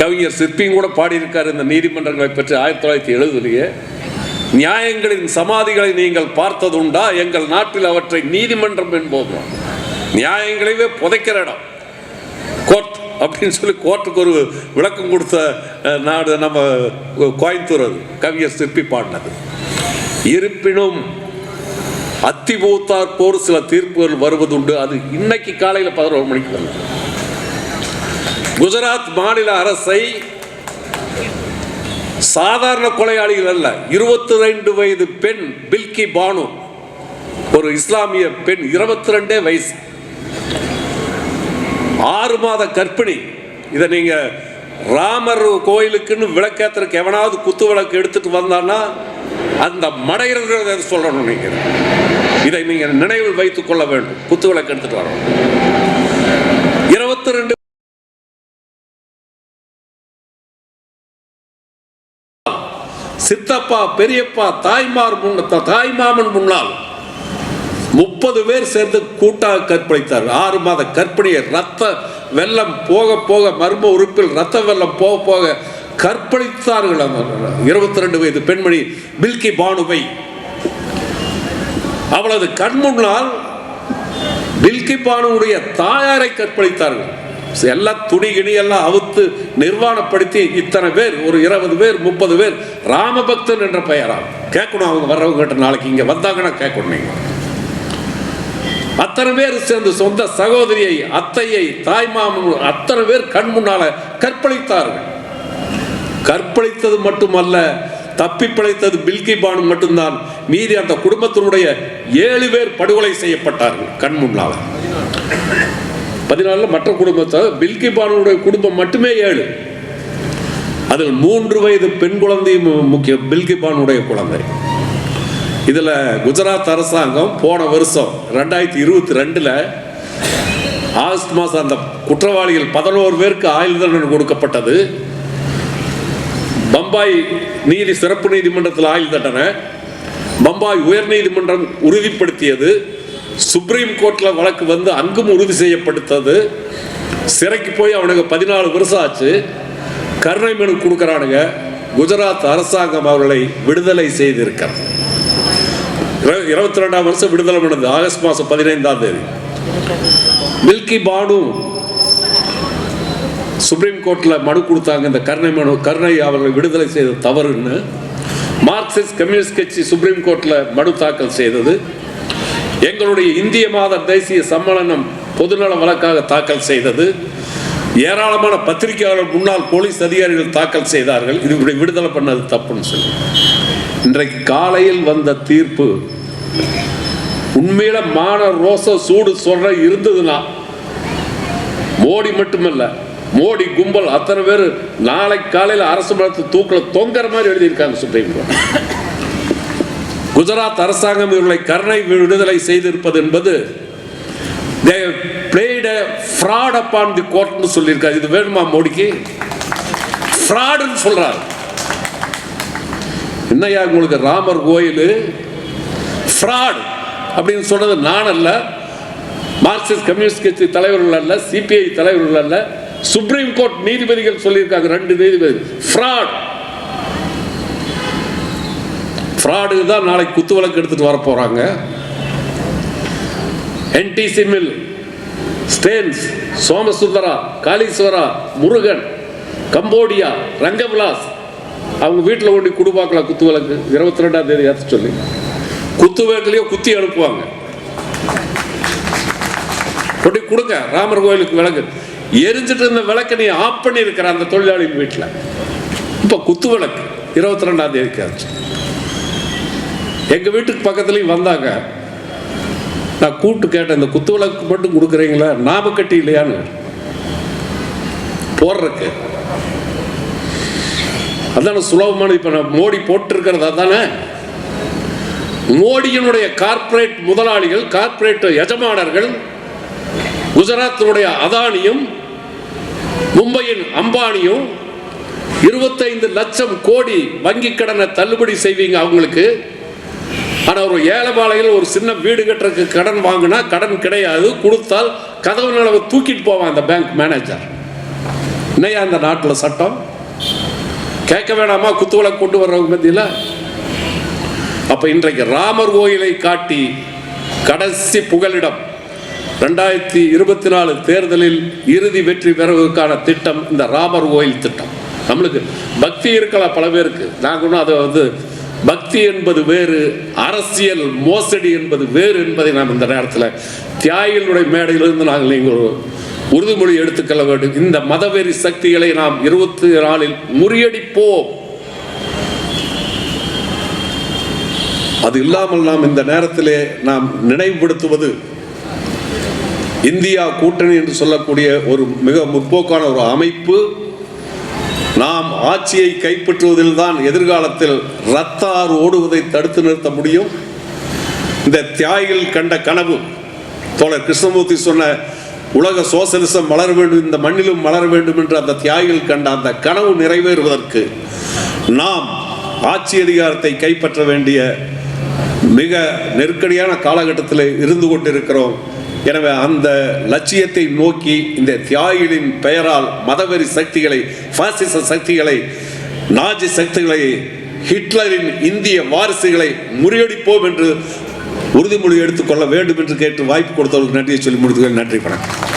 கவிஞர் சிற்பியும் கூட பாடியிருக்கார் இந்த நீதிமன்றங்களை பற்றி ஆயிரத்தி தொள்ளாயிரத்தி எழுபதுலேயே. நியாயங்களின் சமாதிகளை நீங்கள் பார்த்ததுண்டா? எங்கள் நாட்டில் அவற்றை நீதிமன்றம் என்போம். நியாயங்களையே புதைக்கிற இடம். கோர்ட் அப்படின்னு சொல்லி கோர்ட்டுக்கு ஒரு விளக்கம் கொடுத்த நாடு நம்ம கோயம்புத்தூர் அது. கவிஞர் சிற்பி பாடினது. இருப்பினும் அத்திபூத்தார் போர் சில தீர்ப்புகள் வருவதுண்டு. அது இன்னைக்கு காலையில் பதினோரு மணிக்கு வருது குஜராத் மாநில அரசை சாதாரண கொலையாளிகள் அல்ல. இருபத்தி ரெண்டு வயது பெண் பில்கி பானு ஒரு இஸ்லாமிய பெண் இருபத்தி ரெண்டே வயசு. ஆறு மாத கற்பிணி இதை நீங்க ராமர் கோயிலுக்குன்னு விளக்கேத்துறதுக்கு எவனாவது குத்து விளக்கு எடுத்துட்டு வந்தான்னா அந்த மடையிறத சொல்லணும் நீங்க? இதை நீங்க நினைவில் வைத்துக் கொள்ள வேண்டும். குத்து விளக்கு எடுத்துட்டு வரணும். இருபத்தி ரெண்டு சித்தப்பா பெரியப்பா தாய்மார் தாய்மாமன் முன்னால் முப்பது பேர் சேர்ந்து கூட்டாக கற்பழித்தார் ஆறு மாத கற்பனையை ரத்த வெள்ளம் போக போக மர்ம உறுப்பில் ரத்த வெள்ளம் போக போக கற்பழித்தார்கள். அந்த இருபத்தி ரெண்டு வயது பெண்மணி பில்கி பானுவை. அவளது கண் முன்னால் பில்கி பானுடைய தாயாரை கற்பழித்தார்கள். எல்லாம் துணி கிணி எல்லாம் அவுத்து நிர்வாணப்படுத்தி இத்தனை பேர் ஒரு இருபது பேர் முப்பது பேர் ராமபக்தன் என்ற பெயரா கேட்கணும் அவங்க வர்றவங்க கிட்ட நாளைக்கு இங்க வந்தாங்கன்னா கேட்கணும் நீங்க. அத்தனை பேர் சேர்ந்து சொந்த சகோதரியை அத்தையை தாய்மாமன் அத்தனை பேர் கண் முன்னால கற்பழித்தார்கள். கற்பழித்தது மட்டுமல்ல தப்பி பிழைத்தது பில்கி பானு மட்டும்தான். மீதி அந்த குடும்பத்தினுடைய ஏழு பேர் படுகொலை செய்யப்பட்டார்கள் கண் முன்னால. பதினாலுல மற்ற குடும்பத்தை? பில்கி பானுடைய குடும்பம் மட்டுமே ஏழு. அதில் மூன்று வயது பெண் குழந்தையும் முக்கிய பில்கி பானுடைய குழந்தை. இதில் குஜராத் அரசாங்கம் போன வருஷம் ரெண்டாயிரத்தி இருபத்தி ரெண்டில் ஆகஸ்ட் மாதம் அந்த குற்றவாளிகள் பதினோரு பேருக்கு ஆயுள் தண்டனை கொடுக்கப்பட்டது. பம்பாய் நீதி சிறப்பு நீதிமன்றத்தில் ஆயுள் தண்டனை பம்பாய் உயர் நீதிமன்றம் உறுதிப்படுத்தியது. சுப்ரீம் கோர்ட்டில் வழக்கு வந்து அங்கும் உறுதி செய்யப்படுத்தது சிறைக்கு போய் அவனுக்கு பதினாலு வருஷம் ஆச்சு. கருணை மனு கொடுக்குறானுங்க. குஜராத் அரசாங்கம் அவர்களை விடுதலை செய்திருக்கிறது. இருபத்தி ரெண்டாம் வருஷம் விடுதலை பண்ணது ஆகஸ்ட் மாதம் பதினைந்தாம் தேதி. மில்கி பானு சுப்ரீம் கோர்ட்டில் மனு கொடுத்தாங்க இந்த கருணை மனு கருணை அவர்களை விடுதலை செய்த தவறுன்னு. மார்க்சிஸ்ட் கம்யூனிஸ்ட் கட்சி சுப்ரீம் கோர்ட்டில் மனு தாக்கல் செய்தது. எங்களுடைய இந்திய மாத தேசிய சம்மேளனம் பொதுநல வழக்காக தாக்கல் செய்தது. ஏராளமான பத்திரிகையாளர் முன்னாள் போலீஸ் அதிகாரிகள் தாக்கல் செய்தார்கள். இது இப்படி விடுதலை பண்ணது தப்புன்னு சொல்லி. இன்றைக்கு காலையில் வந்த தீர்ப்பு உண்மையில மான ரோச சூடு சொல்ற இருந்ததுன்னா மோடி மட்டுமல்ல மோடி கும்பல் அத்தனை பேர் நாளை காலையில் அரசு மரத்து தூக்கில் தொங்குற மாதிரி எழுதியிருக்காங்க சுப்ரீம் கோர்ட். குஜராத் அரசாங்கம் இவர்களை கருணை விடுதலை செய்திருப்பது என்பது the played fraud upon the கோர்ட்னு சொல்லியிருக்காரு. இது வேணுமா மோடிக்கு? ஃப்ராடுன்னு சொல்றாரு. என்னையா உங்களுக்கு ராமர் கோயில்? ஃப்ராட் அப்படின்னு சொன்னது நான் அல்ல. மார்க்சிஸ்ட் கம்யூனிஸ்ட் கட்சி தலைவர்கள் அல்ல. சிபிஐ தலைவர்கள் அல்ல. சுப்ரீம் கோர்ட் நீதிபதிகள் சொல்லியிருக்காங்க. ரெண்டு நீதிபதி. ஃப்ராட் ஃப்ராடு தான் நாளைக்கு குத்து விளக்கு எடுத்துகிட்டு வர போகிறாங்க NTC mill Stanes Somasundara Kaleeswara Murugan Cambodia Rangavilas அவங்க வீட்டில் கொண்டு குடுபாக்கலாம் குத்து விளக்கு இருபத்தி ரெண்டாம் தேதி ஏற்ற சொல்லி. குத்து விளக்குலயோ குத்தி அனுப்புவாங்க. கொண்டு கொடுங்க ராமர் கோயிலுக்கு விளக்கு. எரிஞ்சிட்டு இருந்த விளக்கை நீ ஆஃப் பண்ணியிருக்கிற அந்த தொழிலாளியின் வீட்டில். இப்போ குத்து விளக்கு இருபத்தி ரெண்டாம் தேதிக்கு ஆச்சு. எங்கள் வீட்டுக்கு பக்கத்துலேயும் வந்தாங்க. நான் கூப்பிட்டு கேட்டேன் இந்த குத்து விளக்கு மட்டும் கொடுக்குறீங்களா? நாம கட்டி இல்லையான்னு. போடுறக்கு அதான சுலபமான இப்போ நான் மோடி போட்டிருக்கிறது அதானே மோடியினுடைய கார்ப்பரேட் முதலாளிகள் கார்ப்பரேட் எஜமானர்கள் குஜராத்தினுடைய அதானியும் மும்பையின் அம்பானியும் இருபத்தைந்து லட்சம் கோடி வங்கி கடனை தள்ளுபடி செய்வீங்க அவங்களுக்கு. ஆனால் ஒரு ஏழைபாளையில் ஒரு சின்ன வீடு கட்டுறதுக்கு கடன் வாங்கினா கடன் கிடையாது. கொடுத்தால் கதவு நிலவை தூக்கிட்டு போவான் அந்த பேங்க் மேனேஜர் என்னையா அந்த நாட்டில் சட்டம்? கேட்க வேணாமா? குத்துவளை கொண்டு வர்றவங்க மத்தியில்? அப்போ இன்றைக்கு ராமர் கோயிலை காட்டி கடைசி புகலிடம் ரெண்டாயிரத்தி இருபத்தி நாலு தேர்தலில் இறுதி வெற்றி பெறுவதற்கான திட்டம் இந்த ராமர் கோயில் திட்டம். நம்மளுக்கு பக்தி இருக்கலாம் பல பேருக்கு. நாங்கள் ஒன்றும் அதை வந்து பக்தி என்பது வேறு அரசியல் மோசடி என்பது வேறு என்பதை நாம் இந்த நேரத்தில் தியாகிகளுடைய மேடையிலிருந்து நாங்கள் நீங்கள் ஒரு உறுதிமொழி எடுத்துக்கொள்ள வேண்டும். இந்த மதவெறி சக்திகளை நாம் இருபத்தி நாலில் முறியடிப்போம். அது இல்லாமல் நாம் இந்த நேரத்திலே நாம் நினைவுபடுத்துவது இந்தியா கூட்டணி என்று சொல்லக்கூடிய ஒரு மிக முற்போக்கான ஒரு அமைப்பு நாம் ஆட்சியை கைப்பற்றுவதில் தான் எதிர்காலத்தில் ரத்த ஆறு ஓடுவதை தடுத்து நிறுத்த முடியும். இந்த தியாகிகள் கண்ட கனவு தோழர் கிருஷ்ணமூர்த்தி சொன்ன உலக சோசலிசம் வளர வேண்டும் இந்த மண்ணிலும் வளர வேண்டும் என்று அந்த தியாகிகள் கண்ட அந்த கனவு நிறைவேறுவதற்கு நாம் ஆட்சி அதிகாரத்தை கைப்பற்ற வேண்டிய மிக நெருக்கடியான காலகட்டத்தில் இருந்து கொண்டிருக்கிறோம். எனவே அந்த லட்சியத்தை நோக்கி இந்த தியாகிகளின் பெயரால் மதவெறி சக்திகளை பாசிச சக்திகளை நாஜி சக்திகளை ஹிட்லரின் இந்திய வாரிசுகளை முறியடிப்போம் என்று உறுதிமொழி எடுத்துக்கொள்ள வேண்டும் என்று கேட்டு வாய்ப்பு கொடுத்தவர்களுக்கு நன்றியை சொல்லி முடித்துகள் நன்றி வணக்கம்.